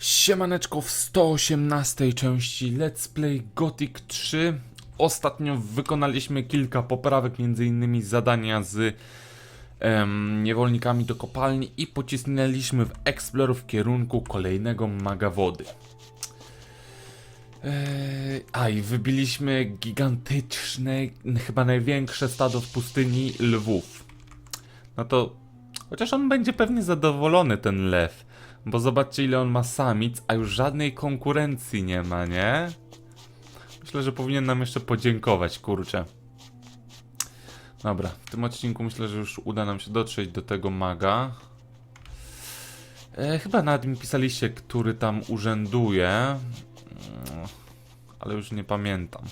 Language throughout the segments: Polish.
Siemaneczko w 118 części Let's Play Gothic 3. Ostatnio wykonaliśmy kilka poprawek, m.in. zadania z em, niewolnikami do kopalni i pocisnęliśmy w Explorer w kierunku kolejnego maga wody. Eee, a i wybiliśmy gigantyczne, chyba największe stado w pustyni lwów. No to chociaż on będzie pewnie zadowolony, ten lew. Bo zobaczcie, ile on ma samic, a już żadnej konkurencji nie ma, nie? Myślę, że powinien nam jeszcze podziękować, kurczę. Dobra, w tym odcinku myślę, że już uda nam się dotrzeć do tego maga. E, chyba nawet mi pisaliście, który tam urzęduje. Mm, Ale już nie pamiętam.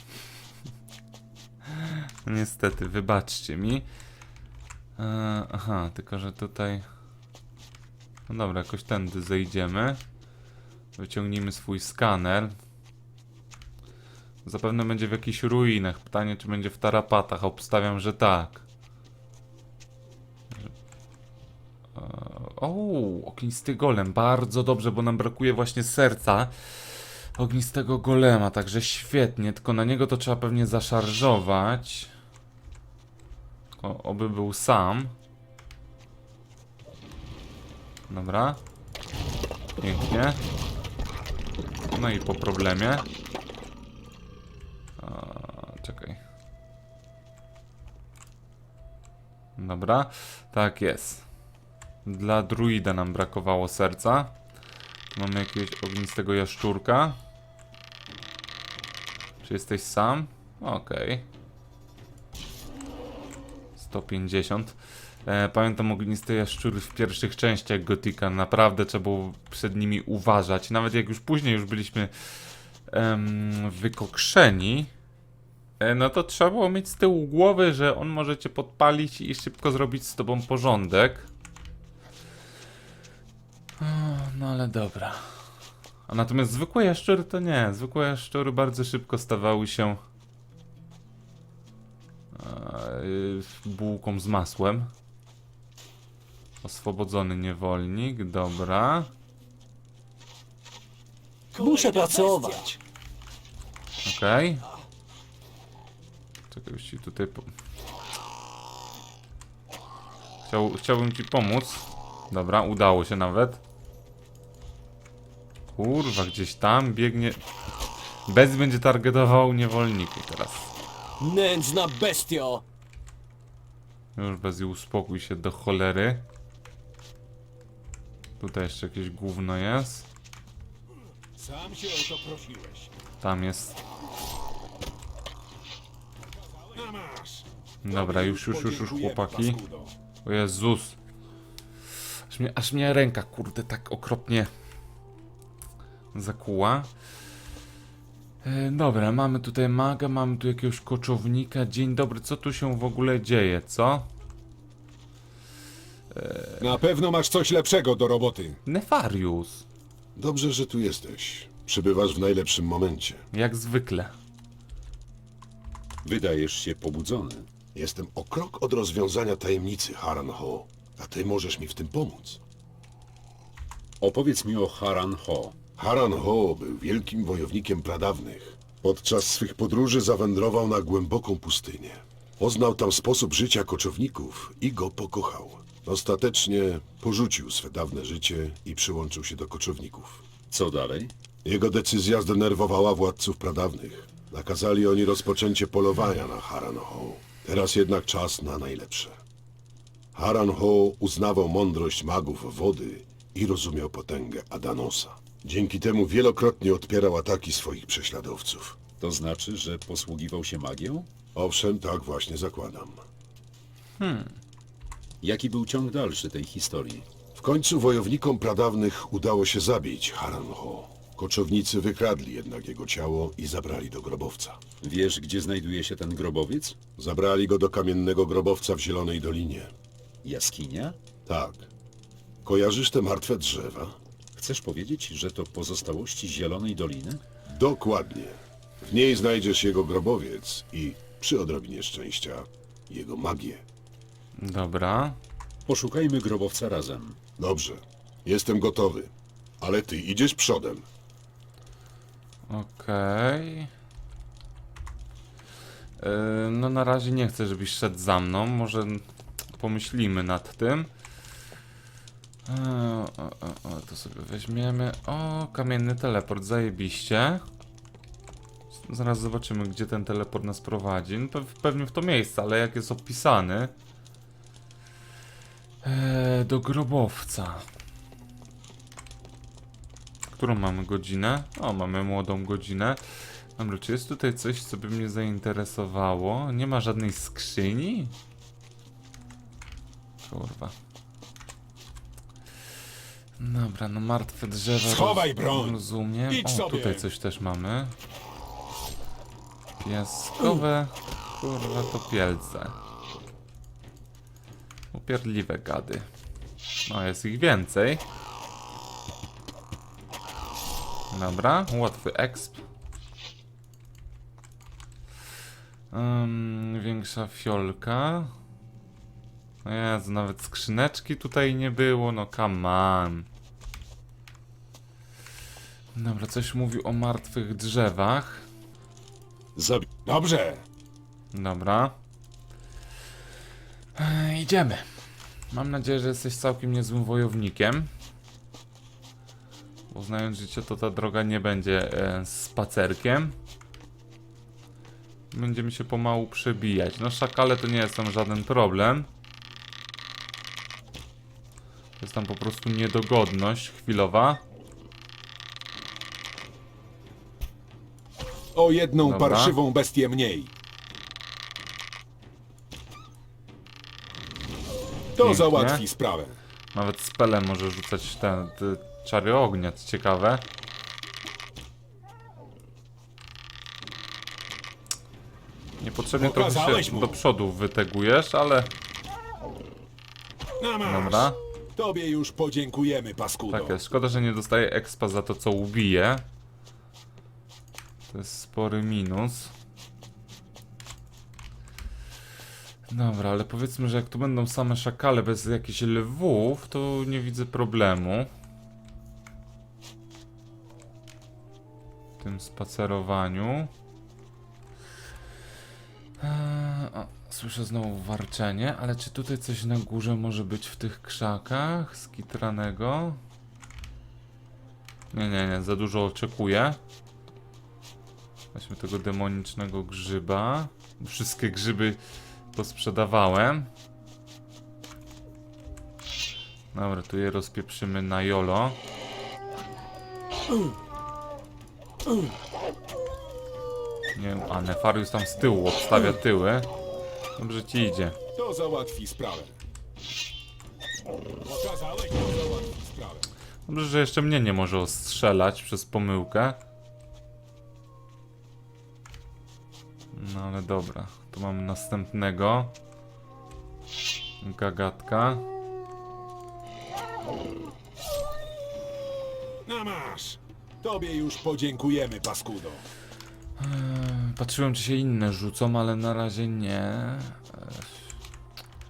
Niestety, wybaczcie mi. E, aha, tylko że tutaj. No dobra, jakoś tędy zejdziemy. Wyciągnijmy swój skaner. Zapewne będzie w jakichś ruinach. Pytanie, czy będzie w tarapatach. Obstawiam, że tak. O, ognisty golem. Bardzo dobrze, bo nam brakuje właśnie serca ognistego golema, także świetnie. Tylko na niego to trzeba pewnie zaszarżować. O, oby był sam. Dobra. Pięknie. No i po problemie. Czekaj. Dobra. Tak jest. Dla druida nam brakowało serca. Tu mamy jakiegoś ognistego jaszczurka. Czy jesteś sam? Okej. 150. E, pamiętam ogniste jaszczury w pierwszych częściach Gotika. Naprawdę trzeba było przed nimi uważać. Nawet jak już później już byliśmy em, wykokrzeni, e, no to trzeba było mieć z tyłu głowy, że on może cię podpalić i szybko zrobić z tobą porządek. No ale dobra. A natomiast zwykłe jaszczury to nie. Zwykłe jaszczury bardzo szybko stawały się e, bułką z masłem. Oswobodzony niewolnik, dobra. Muszę pracować. Okej. Czekaj, już ci tutaj. Po... Chciał, chciałbym ci pomóc. Dobra, udało się nawet. Kurwa, gdzieś tam biegnie. Bez będzie targetował niewolników teraz. Nędzna bestio! Już bez uspokój się do cholery. Tutaj jeszcze jakieś gówno jest. Sam się o to prosiłeś. Tam jest. Na masz. Dobra, już, już, już, już chłopaki. O Jezus. Aż mnie, aż mnie ręka, kurde, tak okropnie zakuła. E, dobra, mamy tutaj maga, mamy tu jakiegoś koczownika. Dzień dobry, co tu się w ogóle dzieje, co? Na pewno masz coś lepszego do roboty. Nefarius. Dobrze, że tu jesteś. Przybywasz w najlepszym momencie. Jak zwykle. Wydajesz się pobudzony. Jestem o krok od rozwiązania tajemnicy Haran Ho, a ty możesz mi w tym pomóc. Opowiedz mi o Haran Ho. Haran Ho był wielkim wojownikiem pradawnych. Podczas swych podróży zawędrował na głęboką pustynię. Poznał tam sposób życia koczowników i go pokochał. Ostatecznie porzucił swe dawne życie i przyłączył się do koczowników. Co dalej? Jego decyzja zdenerwowała władców pradawnych. Nakazali oni rozpoczęcie polowania na Haran Ho. Teraz jednak czas na najlepsze. Haran Ho uznawał mądrość magów wody i rozumiał potęgę Adanosa. Dzięki temu wielokrotnie odpierał ataki swoich prześladowców. To znaczy, że posługiwał się magią? Owszem, tak właśnie zakładam. Jaki był ciąg dalszy tej historii? W końcu wojownikom pradawnych udało się zabić Haran Ho. Koczownicy wykradli jednak jego ciało i zabrali do grobowca. Wiesz, gdzie znajduje się ten grobowiec? Zabrali go do kamiennego grobowca w Zielonej Dolinie. Jaskinia? Tak. Kojarzysz te martwe drzewa? Chcesz powiedzieć, że to pozostałości Zielonej Doliny? Dokładnie. W niej znajdziesz jego grobowiec i, przy odrobinie szczęścia, jego magię. Dobra. Poszukajmy grobowca razem. Dobrze. Jestem gotowy. ale ty idziesz przodem. Okej. Yy, No na razie nie chcę, żebyś szedł za mną. Może pomyślimy nad tym. Eee, O, o, o, to sobie weźmiemy. O, kamienny teleport, zajebiście. Zaraz zobaczymy, gdzie ten teleport nas prowadzi. No, pew- pewnie w to miejsce, ale jak jest opisany. Eee, do grobowca. Którą mamy godzinę? O, mamy młodą godzinę. Dobra, czy jest tutaj coś, co by mnie zainteresowało? Nie ma żadnej skrzyni? Kurwa. Dobra, no martwe drzewa. Schowaj broń. Rozumiem. Idź o, sobie. tutaj coś też mamy. Piaskowe. Kurwa, to pielce. Upierdliwe gady. No, jest ich więcej. Dobra, łatwy exp. Ym, większa fiolka. No Jezu, nawet skrzyneczki tutaj nie było, no come on. Dobra, coś mówi o martwych drzewach. Zabi Dobrze. Dobra. Ej, idziemy. Mam nadzieję, że jesteś całkiem niezłym wojownikiem. Bo znając życie, to ta droga nie będzie e, spacerkiem. Będziemy się pomału przebijać. No szakale to nie jest tam żaden problem. Jest tam po prostu niedogodność chwilowa. O jedną Dobra. parszywą bestię mniej. To załatwi sprawę. Nawet spele może rzucać te, te czary ognia, co ciekawe. Niepotrzebnie trochę Pokazałeś się mu. do przodu wytegujesz, ale Na masz. dobra. Tobie już podziękujemy, paskudo. Tak jest. Szkoda, że nie dostaję expa za to, co ubije. To jest spory minus. Dobra, ale powiedzmy, że jak tu będą same szakale bez jakichś lwów, to nie widzę problemu. W tym spacerowaniu. Eee, o, słyszę znowu warczenie, ale czy tutaj coś na górze może być w tych krzakach skitranego? Nie, nie, nie, za dużo oczekuję. Weźmy tego demonicznego grzyba. Wszystkie grzyby posprzedawałem. Dobra, tu je rozpieprzymy na jolo. Nie wiem, a Nefarius tam z tyłu obstawia tyły. Dobrze ci idzie. To załatwi sprawę. Pokazałeś, to załatwi sprawę. Dobrze, że jeszcze mnie nie może ostrzelać przez pomyłkę. No ale dobra, tu mamy następnego. Gagatka. Na masz. Tobie już podziękujemy, paskudo. Patrzyłem, czy się inne rzucą, ale na razie nie. Ech.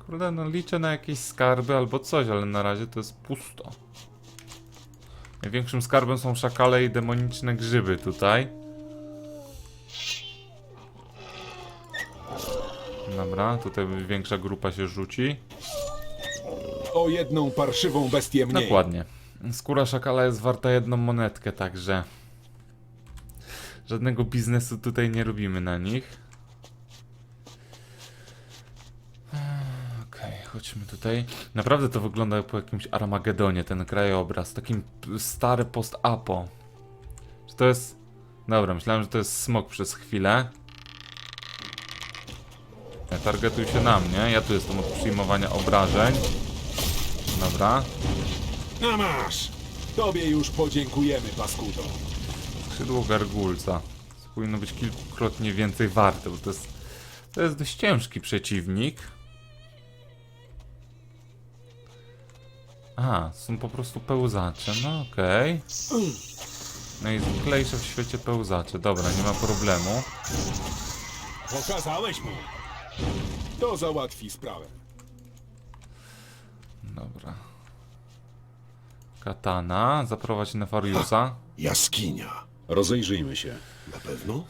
Kurde, no liczę na jakieś skarby albo coś, ale na razie to jest pusto. Największym skarbem są szakale i demoniczne grzyby tutaj. Dobra, tutaj większa grupa się rzuci. O jedną parszywą bestię mniej. Dokładnie. Skóra szakala jest warta jedną monetkę, także żadnego biznesu tutaj nie robimy na nich. Okej, chodźmy tutaj. Naprawdę to wygląda jak po jakimś Armagedonie, ten krajobraz. Takim stary post-apo. Czy to jest... Dobra, myślałem, że to jest smok przez chwilę. Targetuj się na mnie. Ja tu jestem od przyjmowania obrażeń. Dobra. Na masz. Tobie już podziękujemy, paskudo. Skrzydło gargulca. Powinno być kilkukrotnie więcej warte, bo to jest, to jest dość ciężki przeciwnik. Aha, są po prostu pełzacze, no okej. Najzwyklejsze w świecie pełzacze, dobra, nie ma problemu. Pokazałeś mu. To załatwi sprawę. Dobra. Katana, zaprowadź Nefariusa. Jaskinia. Rozejrzyjmy się. Na pewno?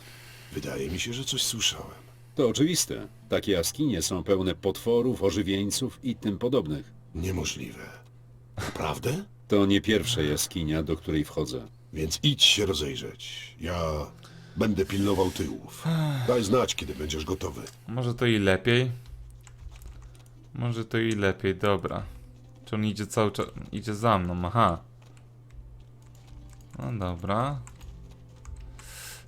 Wydaje mi się, że coś słyszałem. To oczywiste. Takie jaskinie są pełne potworów, ożywieńców i tym podobnych. Niemożliwe. Naprawdę? To nie pierwsza jaskinia, do której wchodzę. Więc idź się rozejrzeć. Ja będę pilnował tyłów. Daj znać, kiedy będziesz gotowy. Może to i lepiej. Może to i lepiej, dobra. Czy on idzie cały czas. Idzie za mną, aha. No dobra.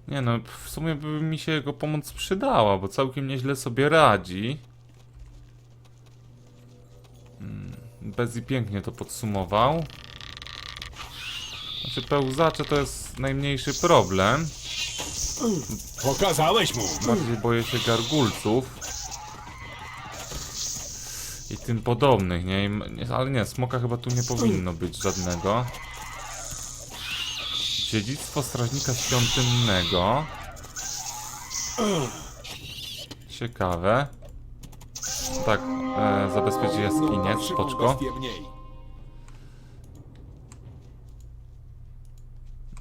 Nie no, w sumie by mi się jego pomoc przydała, bo całkiem nieźle sobie radzi. Mm, Bez i pięknie to podsumował. Znaczy pełzacze to jest najmniejszy problem. Pokazałeś mu! Bardziej boję się gargulców. I tym podobnych, nie? I nie? Ale nie, smoka chyba tu nie powinno być żadnego. Dziedzictwo strażnika świątynnego. Ciekawe. Tak, e, zabezpieczyć jaskinię, spoczko. mniej.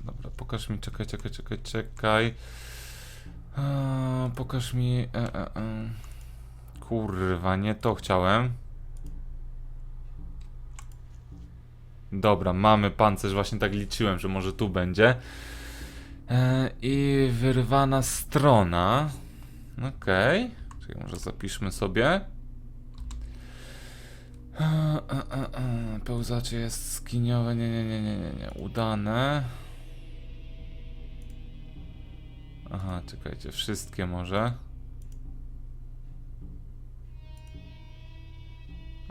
Dobra, pokaż mi, czekaj, czekaj, czekaj, czekaj. A, pokaż mi. E, e, e. Kurwa, nie to chciałem. Dobra, mamy pancerz, właśnie tak liczyłem, że może tu będzie. E, I wyrwana strona. Okej. Czekaj, może zapiszmy sobie. E, e, e, e. Pełzacze jest skiniowe, nie, nie, nie, nie, nie, nie, udane. Czekajcie, wszystkie może.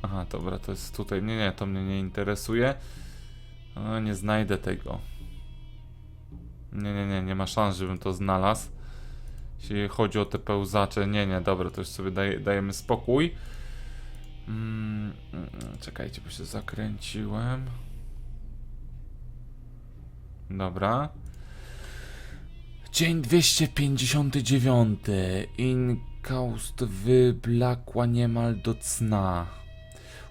Aha, dobra, to jest tutaj. Nie, nie, to mnie nie interesuje. O, nie znajdę tego. Nie, nie, nie, nie ma szans, żebym to znalazł. Jeśli chodzi o te pełzacze, nie, nie, dobra, to już sobie daje, dajemy spokój. Mm, mm, czekajcie, bo się zakręciłem. Dobra. Dzień 259. Inkaust wyblakła niemal do cna.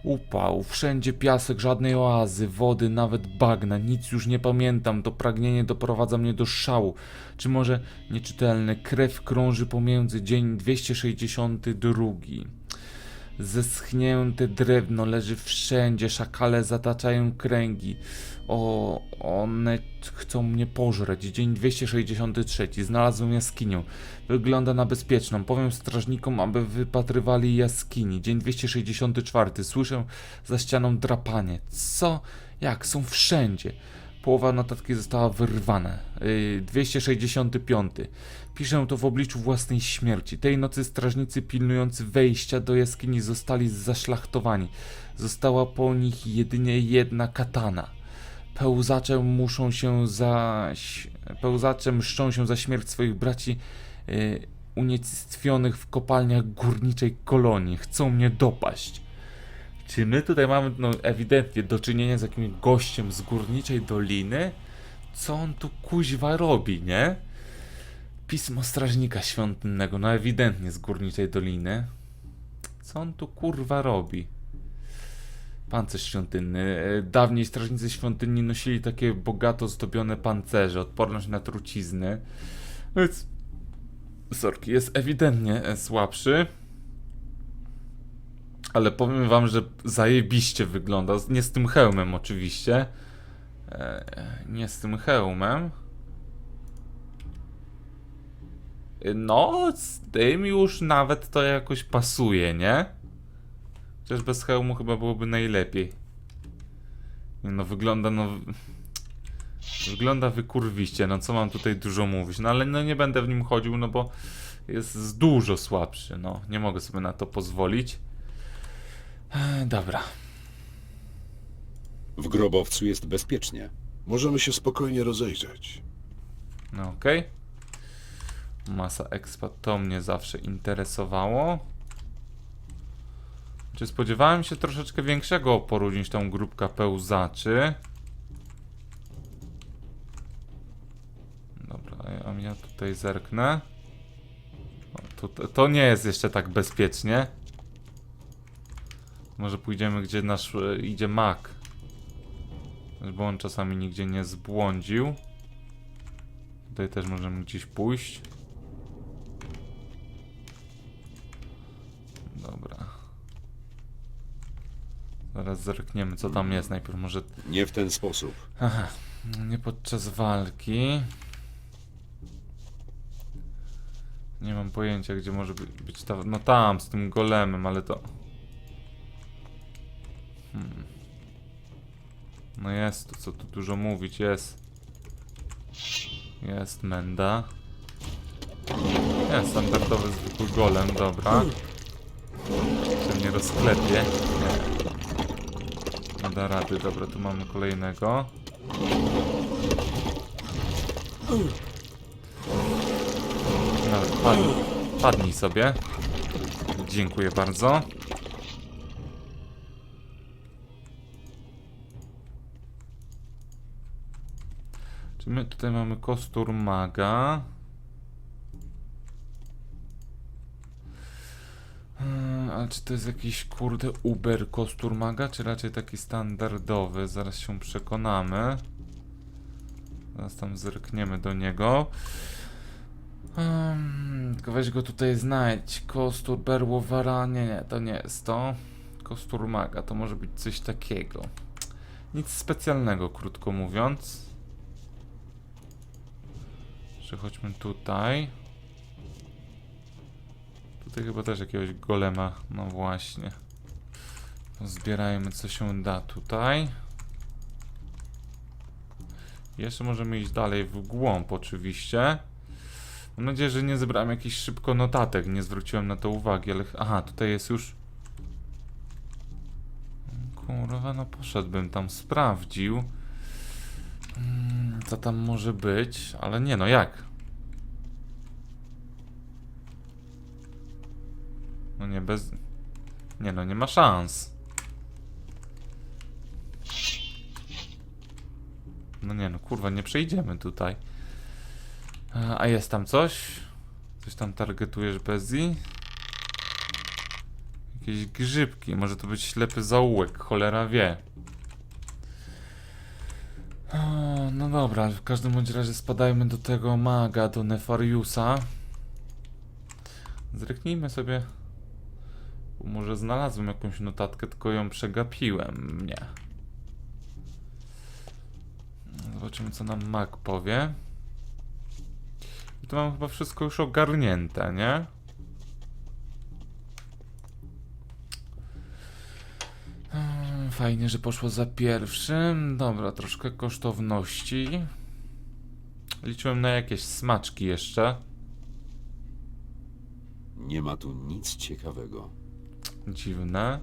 Upał, wszędzie piasek, żadnej oazy, wody, nawet bagna, nic już nie pamiętam, to pragnienie doprowadza mnie do szału. Czy może nieczytelne, krew krąży pomiędzy dzień 262. Zeschnięte drewno leży wszędzie, szakale zataczają kręgi. O, one chcą mnie pożreć. Dzień 263. Znalazłem jaskinię. Wygląda na bezpieczną. Powiem strażnikom, aby wypatrywali jaskini. Dzień 264. Słyszę za ścianą drapanie. Co? Jak? Są wszędzie. Połowa notatki została wyrwana. Yy, 265. Piszę to w obliczu własnej śmierci. Tej nocy strażnicy pilnujący wejścia do jaskini zostali zaszlachtowani. Została po nich jedynie jedna katana. Pełzacze muszą się za... Pełzacze mszczą się za śmierć swoich braci yy, unicestwionych w kopalniach górniczej kolonii. Chcą mnie dopaść. Czy my tutaj mamy no, ewidentnie do czynienia z jakimś gościem z górniczej doliny? Co on tu kuźwa robi, nie? Pismo strażnika świątynnego, no ewidentnie z górniczej doliny. Co on tu kurwa robi? Pancerz świątynny. E, Dawniej strażnicy świątyni nosili takie bogato zdobione pancerze, odporność na trucizny. Więc... Sorki, jest ewidentnie e, słabszy. Ale powiem wam, że zajebiście wygląda. Nie z tym hełmem oczywiście. E, nie z tym hełmem. E, No, z tym już nawet to jakoś pasuje, nie? Chociaż bez hełmu chyba byłoby najlepiej. No, wygląda no... Wygląda wykurwiście, no co mam tutaj dużo mówić. No ale no nie będę w nim chodził, no bo jest dużo słabszy, no. Nie mogę sobie na to pozwolić. Dobra. W grobowcu jest bezpiecznie. Możemy się spokojnie rozejrzeć. No okej. Masa expa to mnie zawsze interesowało. Czy spodziewałem się troszeczkę większego oporu niż tą grupka pełzaczy? Dobra, a ja tutaj zerknę. O, to, to nie jest jeszcze tak bezpiecznie. Może pójdziemy gdzie nasz e, idzie mak. Żeby on czasami nigdzie nie zbłądził. Tutaj też możemy gdzieś pójść. Dobra. Zaraz zerkniemy co tam jest. Najpierw może Nie w ten sposób. Aha, nie podczas walki. Nie mam pojęcia, gdzie może by- być ta. No tam, z tym golemem, ale to. Hmm. No jest tu, co tu dużo mówić, jest. Jest Menda. Jest standardowy zwykły golem, dobra. Czy mnie rozklepie? Nie. Da rady, dobra, tu mamy kolejnego. Nawet padnij, padnij sobie. Dziękuję bardzo. My tutaj mamy kostur maga? Hmm, czy to jest jakiś kurde uber kostur maga, czy raczej taki standardowy? Zaraz się przekonamy. Zaraz tam zerkniemy do niego. Tylko weź go tutaj znajdź. Kostur berłowara. Nie, nie, to nie jest to. Kostur maga, to może być coś takiego. Nic specjalnego, krótko mówiąc. Przechodźmy tutaj. Tutaj chyba też jakiegoś golema. No właśnie. Zbierajmy co się da tutaj. Jeszcze możemy iść dalej w głąb oczywiście. Mam nadzieję, że nie zebrałem jakichś szybko notatek, nie zwróciłem na to uwagi, ale... Aha, tutaj jest już... Kurwa, no poszedłbym tam, sprawdził. Mm, Co tam może być, ale nie no, jak? Nie, bez... Nie no, nie ma szans. No nie no, kurwa, nie przejdziemy tutaj. A jest tam coś? Coś tam targetujesz Bezzi? Jakieś grzybki, może to być ślepy zaułek, cholera wie. No dobra, w każdym bądź razie spadajmy do tego maga, do Nefariusa. Zreknijmy sobie. Może znalazłem jakąś notatkę, tylko ją przegapiłem. Nie. Zobaczymy, co nam mag powie. I tu mam chyba wszystko już ogarnięte, nie? Mm, Fajnie, że poszło za pierwszym. Dobra, troszkę kosztowności. Liczyłem na jakieś smaczki jeszcze. Nie ma tu nic ciekawego. Dziwne.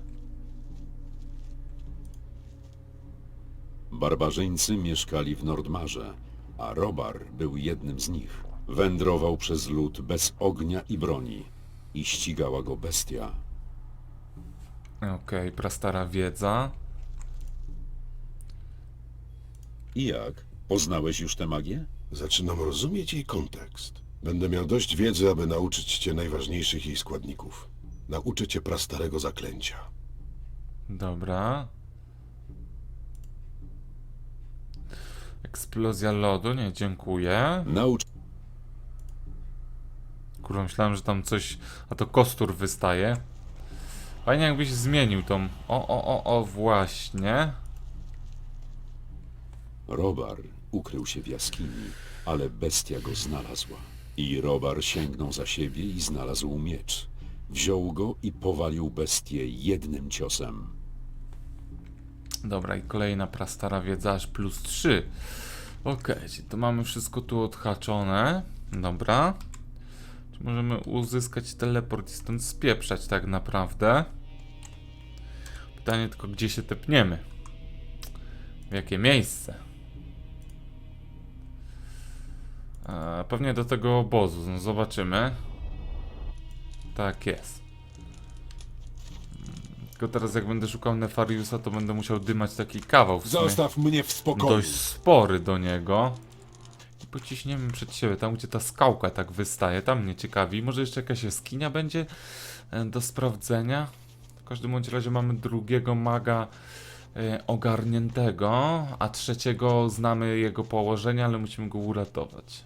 Barbarzyńcy mieszkali w Nordmarze, a Robar był jednym z nich. Wędrował przez lód bez ognia i broni i ścigała go bestia. Okej, prastara wiedza. I jak? Poznałeś już tę magię? Zaczynam rozumieć jej kontekst. Będę miał dość wiedzy, aby nauczyć cię najważniejszych jej składników. Nauczę cię prastarego zaklęcia. Dobra. Eksplozja lodu, nie, dziękuję. Naucz Kurwa, myślałem, że tam coś... A to kostur wystaje. Fajnie jakbyś zmienił tą... O, o, o, o, właśnie. Robar ukrył się w jaskini, ale bestia go znalazła. I Robar sięgnął za siebie i znalazł miecz. Wziął go i powalił bestię jednym ciosem. Dobra, i kolejna prastara wiedza, aż plus 3. Okej, czyli to mamy wszystko tu odhaczone. Dobra. Czy możemy uzyskać teleport i stąd spieprzać tak naprawdę? Pytanie tylko, gdzie się tepniemy? W jakie miejsce? E, pewnie do tego obozu, no zobaczymy. Tak jest. Tylko teraz jak będę szukał Nefariusa, to będę musiał dymać taki kawał w sumie. Zostaw mnie w spokoju. Dość spory do niego. I pociśniemy przed siebie, tam gdzie ta skałka tak wystaje, tam mnie ciekawi. Może jeszcze jakaś jaskinia będzie e, do sprawdzenia. W każdym bądź razie mamy drugiego maga e, ogarniętego, a trzeciego znamy jego położenie, ale musimy go uratować.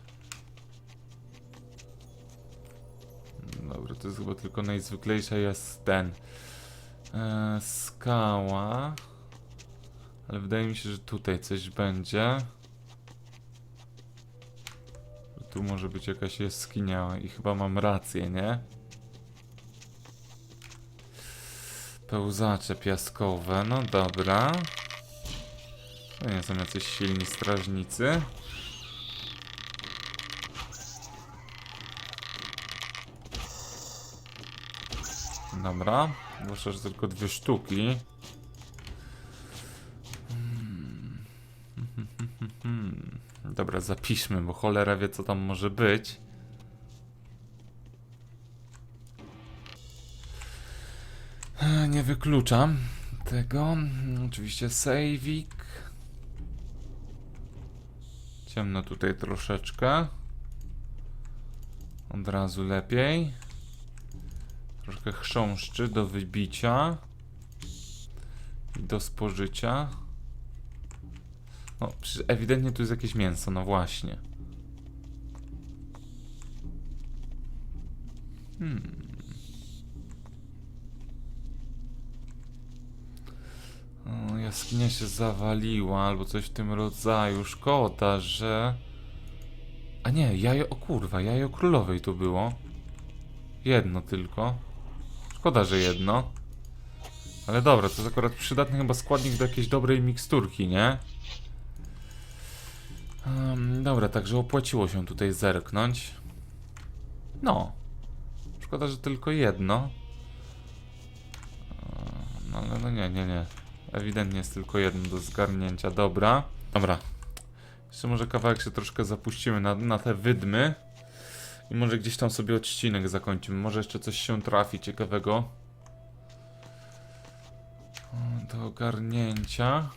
Dobra, to jest chyba tylko najzwyklejsza jest ten e, skała. Ale wydaje mi się, że tutaj coś będzie. Tu może być jakaś jaskinia i chyba mam rację, nie? Pełzacze piaskowe, no dobra. To nie są jacyś silni strażnicy. Dobra, zwłaszcza, że tylko dwie sztuki. Hmm. Dobra, zapiszmy, bo cholera wie co tam może być. Nie wykluczam tego. Oczywiście sejwik. Ciemno tutaj troszeczkę. Od razu lepiej. Troszkę chrząszczy do wybicia. I do spożycia. No, ewidentnie tu jest jakieś mięso, no właśnie. Hmm. Jaskinia się zawaliła, albo coś w tym rodzaju. Szkoda, że... A nie, jajo... O kurwa, jajo królowej tu było. Jedno tylko. Szkoda, że jedno. Ale dobra, to jest akurat przydatny chyba składnik do jakiejś dobrej miksturki, nie? Em, dobra, także opłaciło się tutaj zerknąć. No. Szkoda, że tylko jedno. No ale no nie, nie, nie. Ewidentnie jest tylko jedno do zgarnięcia. Dobra. Dobra. Jeszcze może kawałek się troszkę zapuścimy na, na te wydmy. I może gdzieś tam sobie odcinek zakończymy. Może jeszcze coś się trafi ciekawego. Do ogarnięcia.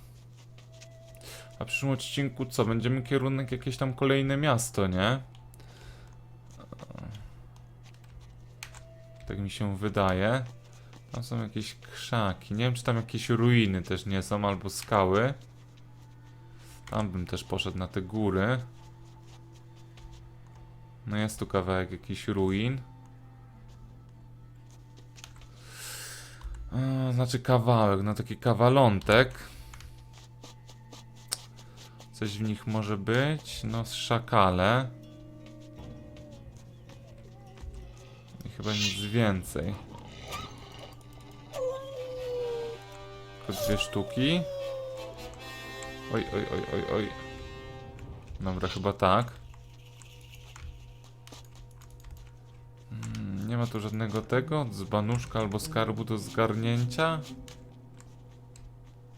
A w przyszłym odcinku co? Będziemy kierunek jakieś tam kolejne miasto, nie? Tak mi się wydaje. Tam są jakieś krzaki. Nie wiem, czy tam jakieś ruiny też nie są, albo skały. Tam bym też poszedł na te góry. No jest tu kawałek jakichś ruin. Znaczy kawałek, no taki kawalątek. Coś w nich może być. No szakale. I chyba nic więcej. Tylko dwie sztuki. Oj, oj, oj, oj, oj. Dobra, chyba tak. Nie ma tu żadnego tego, dzbanuszka albo skarbu do zgarnięcia.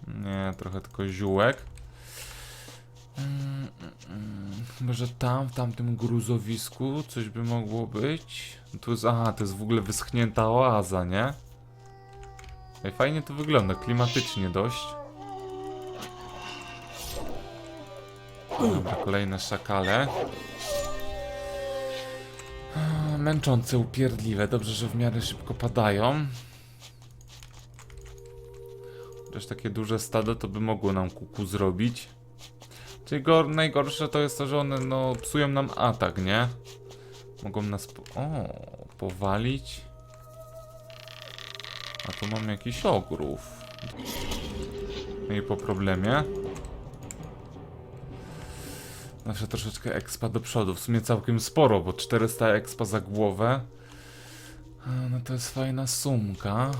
Nie, trochę tylko ziółek. Mm, mm, mm. Chyba, że tam, w tamtym gruzowisku coś by mogło być. Tu jest, aha, to jest w ogóle wyschnięta oaza, nie? Ej, fajnie to wygląda, klimatycznie dość. Dobra, kolejne szakale. Męczące, upierdliwe. Dobrze, że w miarę szybko padają. Chociaż takie duże stado to by mogło nam kuku zrobić. Czyli gor najgorsze to jest to, że one no psują nam atak, nie? Mogą nas po o, powalić. A tu mam jakiś ogrów. No i po problemie. Zawsze troszeczkę expa do przodu. W sumie całkiem sporo, bo 400 expa za głowę. No to jest fajna sumka.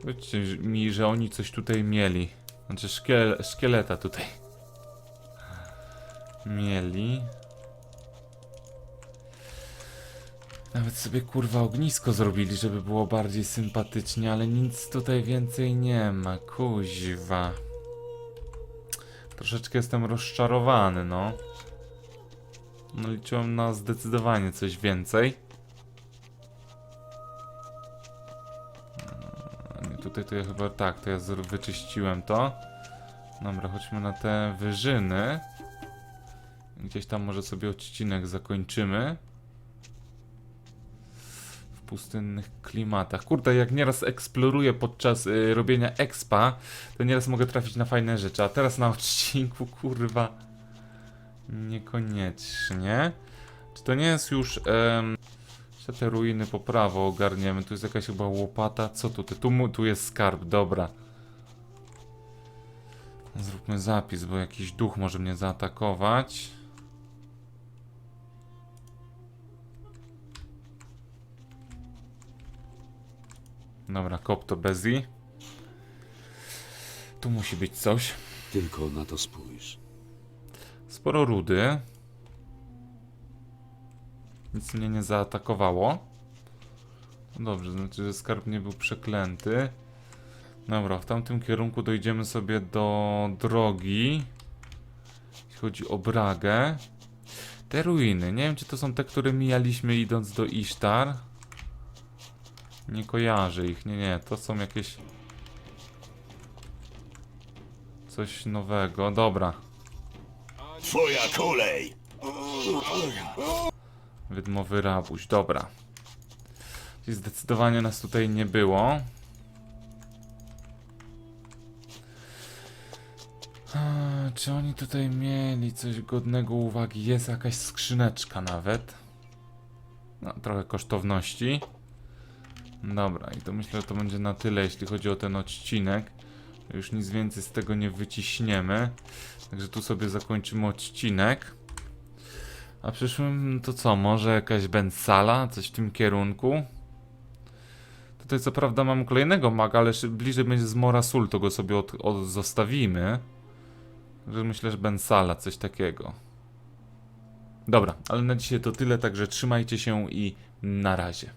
Powiedzcie mi, że oni coś tutaj mieli. Znaczy szkiel szkieleta tutaj. Mieli. Nawet sobie kurwa ognisko zrobili, żeby było bardziej sympatycznie, ale nic tutaj więcej nie ma. Kuźwa. Troszeczkę jestem rozczarowany, no. No liczyłem na zdecydowanie coś więcej. Nie, tutaj to ja chyba tak, to ja wyczyściłem to. Dobra, chodźmy na te wyżyny. Gdzieś tam może sobie odcinek zakończymy. Pustynnych klimatach. Kurde, jak nieraz eksploruję podczas y, robienia expa, to nieraz mogę trafić na fajne rzeczy, a teraz na odcinku, kurwa, niekoniecznie. Czy to nie jest już... em, te ruiny po prawo ogarniemy. Tu jest jakaś chyba łopata. Co tutaj? Tu, tu jest skarb, dobra. Zróbmy zapis, bo jakiś duch może mnie zaatakować. Dobra, kop to Bezi. Tu musi być coś. Tylko na to spójrz. Sporo rudy. Nic mnie nie zaatakowało. No dobrze, znaczy, że skarb nie był przeklęty. Dobra, w tamtym kierunku dojdziemy sobie do drogi. Jeśli chodzi o Bragę. Te ruiny, nie wiem czy to są te, które mijaliśmy idąc do Isztar. Nie kojarzę ich, nie, nie, to są jakieś... Coś nowego, dobra. Twoja kolej! Wydmowy rabuś, dobra. Zdecydowanie nas tutaj nie było. Czy oni tutaj mieli coś godnego uwagi? Jest jakaś skrzyneczka nawet. No, trochę kosztowności. Dobra, i to myślę, że to będzie na tyle, jeśli chodzi o ten odcinek. Już nic więcej z tego nie wyciśniemy. Także tu sobie zakończymy odcinek. A przyszłym to co? Może jakaś Bensala? Coś w tym kierunku? Tutaj co prawda mam kolejnego maga, ale bliżej będzie z Morasul, to go sobie od, od, zostawimy. Także myślę, że Bensala, coś takiego. Dobra, ale na dzisiaj to tyle, także trzymajcie się i na razie.